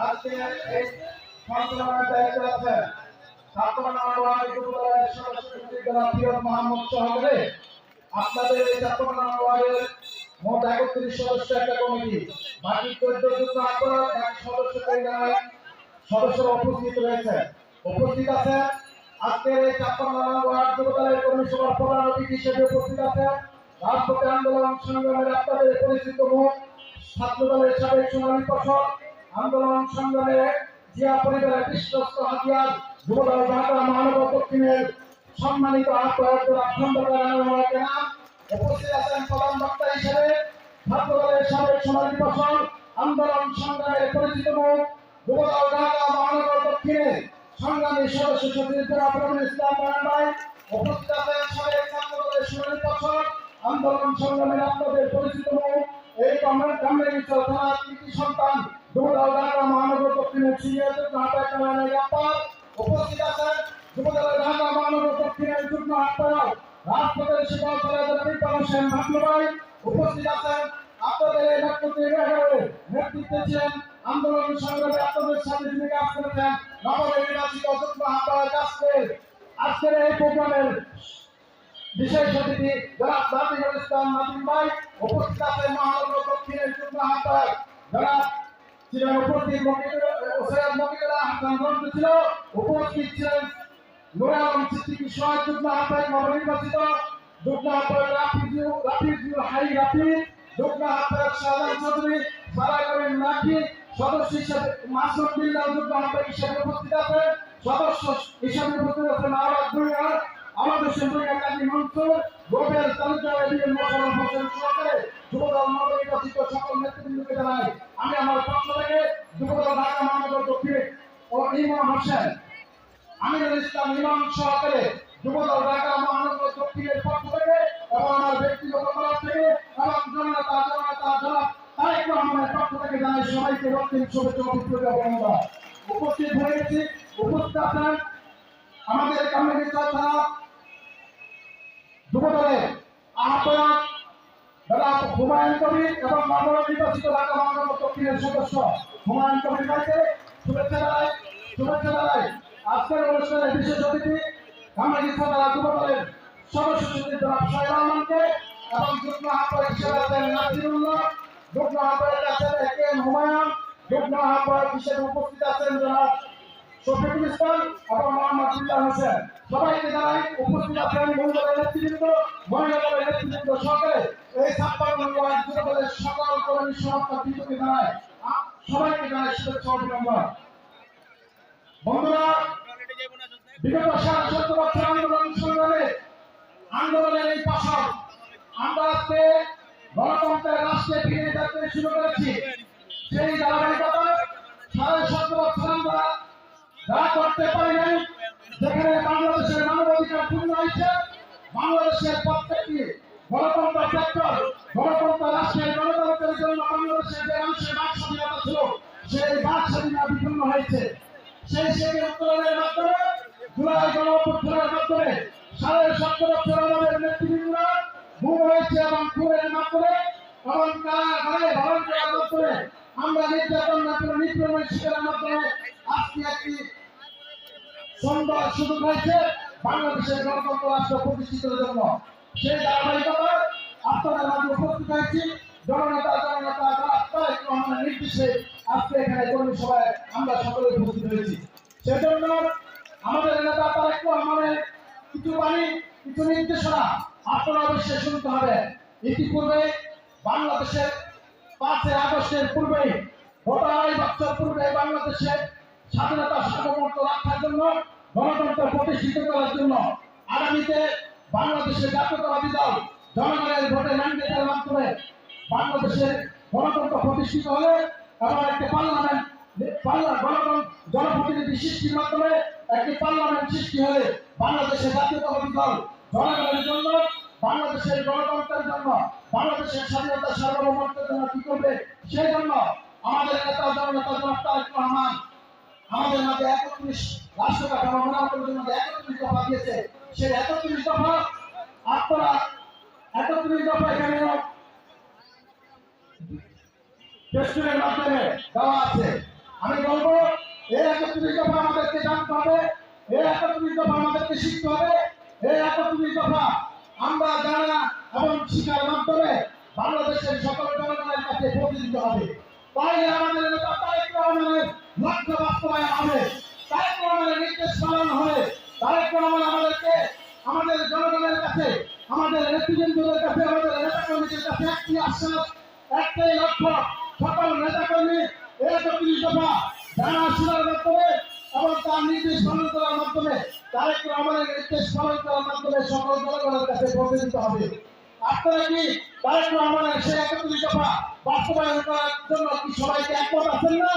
আজকে এই সম্মেলনের দায়িত্বে সদস্য সহকারে আপনাদের এই ওয়ার্ডের মোট একত্রিশ সদস্য একটা কমিটি বাকি চোদ্দ যুগ্ম আন্দোলন এক সদস্য সদস্যরা উপস্থিত রয়েছে উপস্থিত আছে আজকের এই ওয়ার্ড যুবদলের কর্মী সভার প্রধান অতিথি হিসেবে উপস্থিত আছে রাজপথে আন্দোলন সংগ্রামের আপনাদের পরিচিত মুখ ছাত্র দলের সাবেক সোনালী ফসল আন্দোলন সংগ্রামে জিয়া পরিবারের বিশ্বস্ত হাতিয়ার, যুবদল ঢাকা মহানগর দক্ষিণের সম্মানিত আহ্বায়ক খন্দকার উপস্থিত আছেন প্রধান বক্তা হিসেবে ছাত্র দলের সাবেক সোনালী ফসল আন্দোলন সংগ্রামের পরিচিত মুখ, যুবদল ঢাকা মহানগর দক্ষিণের সংগ্রামী সদস্য সচিব ইসলাম মহান ভাই উপস্থিত আছেন সাবেক ছাত্র দলের সোনালী ফসল আন্দোলন সংগ্রামের আপনাদের পরিচিত এই কমরেড কামরাঙ্গি থানার কৃতি সন্তান ঢাকা মহানগর দক্ষিণের সিনিয়র আহ্বায়ক কামানের গাপ্পার উপস্থিত আছেন যুবদলের ঢাকা মহানগর দক্ষিণের যুগ্ম আহ্বায়ক, রাজপথের শিকার জেলা বিপ্লব হোসেন ভাট্টভাই উপস্থিত আছেন আপনাদের এই নেতৃত্বে নেতৃত্বে ছিলেন আন্দোলন সংগ্রামে আপনাদের সাথে যিনি কাজ করেছেন আজকের আজকের এই প্রোগ্রামের বিশেষ অতিথি জনাব জাতিনুল ইসলাম নাজিম ভাই, উপস্থিত আছেন মহানগর দক্ষিণের যুগ্ম আহ্বায়ক জনাব ছিলেন উপস্থিত সৈয়দ মকিদুল্লাহ হাসান গ্রন্থ ছিল, উপস্থিত ছিলেন নুর আলম সিদ্দিকী সহায়ক যুগ্ম আহ্বায়ক নবনির্বাচিত যুগ্ম আহ্বায়ক রাফিজু রাফিজুল হাই রাফি যুগ্ম আহ্বায়ক শাহজাহান চৌধুরী সারা করেন নাকি সদস্য হিসেবে উপস্থিত আছেন, সদস্য হিসেবে উপস্থিত আছেন আওয়াজ আমাদের সুন্দরিয়া কাজী মনসুর গোপের তালুকদার এদিকে মোশারফ হোসেন যুবদল সকল জানাই, আমি আমার পক্ষ থেকে যুবদল ঢাকা মহানগর দক্ষিণ ও ইমাম হোসেন ইসলাম ইমাম সহকারে যুবদল ঢাকা মহানগর দক্ষিণের পক্ষ থেকে এবং আমার ব্যক্তিগত তরফ থেকে এবং জনতা জনতা তারেক পক্ষ থেকে জানাই সবাইকে রক্তিম শুভেচ্ছা অভিনন্দন। উপস্থিত হয়ে গেছি উপস্থিত আছেন আমাদের কমিউনিটি থানা যুবদলের আহ্বায়ক দাদা হুমায়ুন কবির এবং মামলা নির্বাচিত ঢাকা মহানগর দক্ষিণের সদস্য হুমায়ুন কবির ভাইকে শুভেচ্ছা জানাই শুভেচ্ছা জানাই। আজকের অনুষ্ঠানে বিশেষ অতিথি কমিউনিটি থানা যুবদলের সদস্য সচিব জনাব সাহেব রহমানকে এবং যুগ্ম আহ্বায়ক হিসেবে আছেন নাসিরুল্লাহ, যুগ্ম আহ্বায়ক আছেন এ কে এম হুমায়ুন, যুগ্ম আহ্বায়ক হিসেবে উপস্থিত আছেন জনাব শফিকুল ইসলাম এবং মোহাম্মদ হোসেন। সবাইকে জানাই উপস্থিত আছেন মঙ্গলের নেতৃবৃন্দ মহিলাদের নেতৃবৃন্দ সহকারে এই ছাপ্পান্ন নম্বর যুবদলের সকল কর্মী সমাপ্ত বিন্দুকে জানাই সবাইকে জানাই শুভেচ্ছা অভিনন্দন বন্ধুরা, বিগত সাত সত্তর বছর আন্দোলন সংগ্রামে আন্দোলনের এই ফসল আমরা আজকে গণতন্ত্রের রাষ্ট্রে ফিরে যেতে শুরু করেছি। সেই ধারাবাহিকতায় সাড়ে সত্তর বছর আমরা যা করতে পারি নাই। যেখানে বাংলাদেশের মানবাধিকার পূর্ণ হয়েছে, বাংলাদেশের প্রত্যেকটি গণতন্ত্র সেক্টর গণতন্ত্র রাষ্ট্রের গণতন্ত্রের জন্য বাংলাদেশের যে মানুষের বাক স্বাধীনতা ছিল, সেই বাক স্বাধীনতা বিপন্ন হয়েছে। সেই সেই উত্তরণের মাধ্যমে, জুলাই গণঅভ্যুত্থানের মাধ্যমে, সাড়ে সত্তর বছর আমাদের নেতৃবৃন্দরা গুম হয়েছে এবং খুনের মাধ্যমে এবং কারাগারে ভরণ করার মাধ্যমে আমরা নির্যাতন মাধ্যমে নিপীড়নের শিকারের মাধ্যমে আজকে একটি সুন্দর সুযোগ হয়েছে। বাংলাদেশের গণতন্ত্র রাষ্ট্র প্রতিষ্ঠিতের জন্য। সেই ধারাবাহিকতায় আপনাদের মাঝে উপস্থিত হয়েছি। জননেতা জননেতা তারেক রহমানের নির্দেশে আজকে এখানে কর্মী সভায় আমরা সকলে উপস্থিত হয়েছি। সেজন্য আমাদের নেতা তারেক রহমানের কিছু বাণী, কিছু নির্দেশনা আপনারা অবশ্যই শুনতে হবে। ইতিপূর্বে বাংলাদেশের পাঁচই আগস্টের পূর্বে গত আড়াই বছর পূর্বে বাংলাদেশের স্বাধীনতা সার্বভৌমত্ব রাখার জন্য, গণতন্ত্র প্রতিষ্ঠিত করার জন্য আগামীতে বাংলাদেশের জাতীয়তাবাদী দল জনগণের ভোটে ম্যান্ডেটের মাধ্যমে বাংলাদেশের গণতন্ত্র প্রতিষ্ঠিত হলে এবং একটি পার্লামেন্ট, পার্লা- গণতন্ত্র জনপ্রতিনিধি সৃষ্টির মাধ্যমে একটি পার্লামেন্ট সৃষ্টি হলে বাংলাদেশের জাতীয়তাবাদী দল জনগণের জন্য, বাংলাদেশের গণতন্ত্রের জন্য, বাংলাদেশের স্বাধীনতা সার্বভৌমত্বের জন্য কি করবে? সেই জন্য আমাদের নেতা, জননেতা জনাব তারেক রহমান আমাদের মাঝে একত্রিশ রাষ্ট্র কাঠামো মেরামতের জন্য যে একত্রিশ দফা দিয়েছে। সেই একত্রিশ দফা আপনারা একত্রিশ দফা এখানে টেস্টের মাধ্যমে দেওয়া আছে। আমি বলব, এই একত্রিশ দফা আমাদেরকে জানতে হবে, এই একত্রিশ দফা আমাদেরকে শিখতে হবে, এই একত্রিশ দফা আমরা জানা এবং শিখার মাধ্যমে বাংলাদেশের সকল জনগণের কাছে হবে। তাইলে আমাদের নেতা তারেক রহমানের লক্ষ্য হবে। তারেক রহমানের নির্দেশ পালন হবে। তারেক রহমান আমাদেরকে, আমাদের জনগণের কাছে, আমাদের নেতৃবৃন্দদের কাছে, আমাদের নেতা কর্মীদের কাছে একটি আশ্বাস, একটাই লক্ষ্য, সকল নেতা কর্মী একত্রিশ দফা জানা শোনার মাধ্যমে এবং তার নির্দেশ পালন করার মাধ্যমে, তারেক রহমানের নির্দেশ করার মাধ্যমে সকল জনগণের কাছে পৌঁছে হবে। আপনারা কি তারেক রহমানের সেই একত্রিশ দফা বাস্তবায়ন করার জন্য কি সবাইকে একমত আছেন না?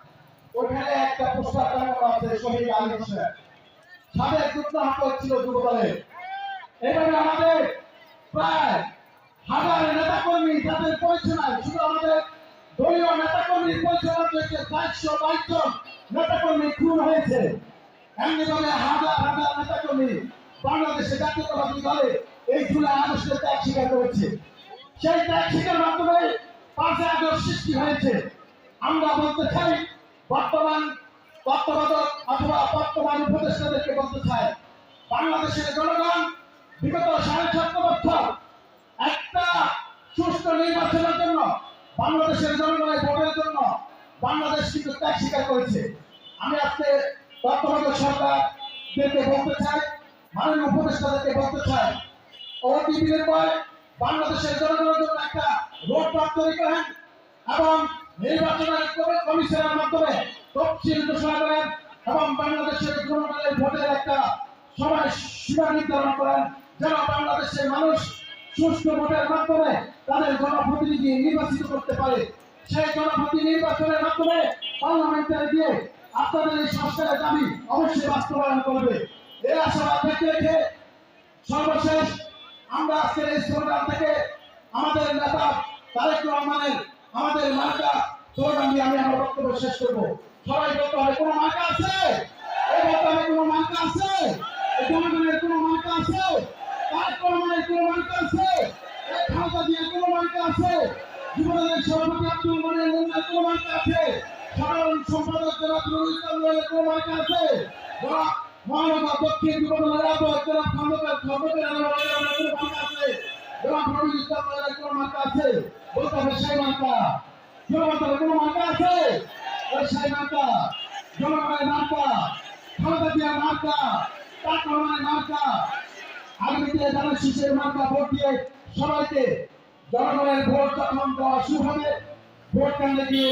ওখানে একটা পোস্টার টাঙানো আছে, শহীদ আলী হোসেন সাবেক যুদ্ধ আহ্বায়ক ছিল যুবদলে এবারে আমাদের প্রায় হাজার নেতা কর্মী যাদের পরিচয় নাই, শুধু আমাদের দলীয় নেতা কর্মীর পরিচয় হয়েছে চারশো বাইশ জন নেতা কর্মী খুন হয়েছে। এমনি ভাবে হাজার হাজার নেতা কর্মী বাংলাদেশে জাতীয়তাবাদী দলে এই জুলাই আগস্টে ত্যাগ স্বীকার করেছে। সেই ত্যাগ স্বীকার মাধ্যমে পাঁচে আগস্ট সৃষ্টি হয়েছে। আমরা বলতে চাই বর্তমান তত্ত্বাবধায়ক অথবা বর্তমান উপদেষ্টাদেরকে বলতে চাই, বাংলাদেশের জনগণ বিগত সাড়ে সাত বছর একটা সুস্থ নির্বাচনের জন্য, বাংলাদেশের জনগণের ভোটের জন্য বাংলাদেশ কিন্তু ত্যাগ স্বীকার করেছে। আমি আজকে তত্ত্বাবধায়ক সরকারদেরকে বলতে চাই, মাননীয় উপদেষ্টাদেরকে বলতে চাই অতি বিনিময় বাংলাদেশের জনগণের জন্য একটা রোড ম্যাপ তৈরি করেন এবং নির্বাচনের কমি- কমিশনের মাধ্যমে তফসিল ঘোষণা করেন এবং বাংলাদেশের জনগণের ভোটের একটা সময় সীমা নির্ধারণ করেন। যেন বাংলাদেশের মানুষ সুষ্ঠু ভোটের মাধ্যমে তাদের জনপ্রতিনিধি নির্বাচিত করতে পারে। সেই জনপ্রতিনিধি নির্বাচনের মাধ্যমে পার্লামেন্টে গিয়ে আপনাদের এই সংস্কারের দাবি অবশ্যই বাস্তবায়ন করবে। এই আশাবাদ ব্যক্ত রেখে সর্বশেষ আমরা আজকের এই স্লোগান থেকে আমাদের নেতা তারেক রহমানের আমাদের মার্কা স্লোগান দিয়ে আমি আমার বক্তব্য শেষ করব সবাই বলতে হবে কোনো মার্কা আছে এই হবে কোনো মার্কা আছে এই জনগণের কোনো মার্কা আছে তারেক রহমানের কোনো মার্কা আছে এই খালদা দিয়ে কোনো মার্কা আছে যুবদলের সভাপতি আব্দুল মনির মুন্নার কোনো আছে সাধারণ সম্পাদক ইসলাম রয়ের কোনো মার্কা আছে মহানগর দক্ষিণ যুবদলের আহ্বায়ক জনাব খন্দকার খন্দকার আছে জনাব নুরুল ইসলাম রয়ের কোনো মার্কা আছে? বলতে হবে সেই মার্কা। জনগণের কোনো মার্কা আছে? ওই সেই মার্কা। জনগণের মার্কা। ক্ষমতা জিয়ার মার্কা। রহমানের মার্কা। আগামীতে যারা শিশুর মার্কা ভোট দিয়ে সবাইকে জনগণের ভোট যখন দেওয়া শুরু হবে ভোট কেন্দ্রে গিয়ে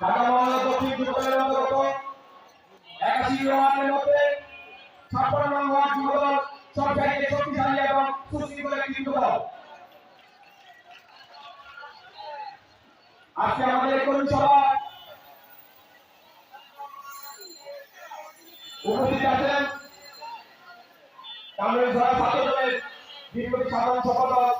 ঢাকা মহানগর দক্ষিণ যুবদলের অন্তর্গত একাশি ওয়ার্ডের মধ্যে ছাপ্পান্ন ওয়ার্ড যুবদল সরকারিকে শক্তিশালী এবং সুশৃঙ্খল একটি যুবদল আজকে আমাদের কর্মী সভা উপস্থিত আছেন কংগ্রেস দলের বিপ্লবী সাধারণ সম্পাদক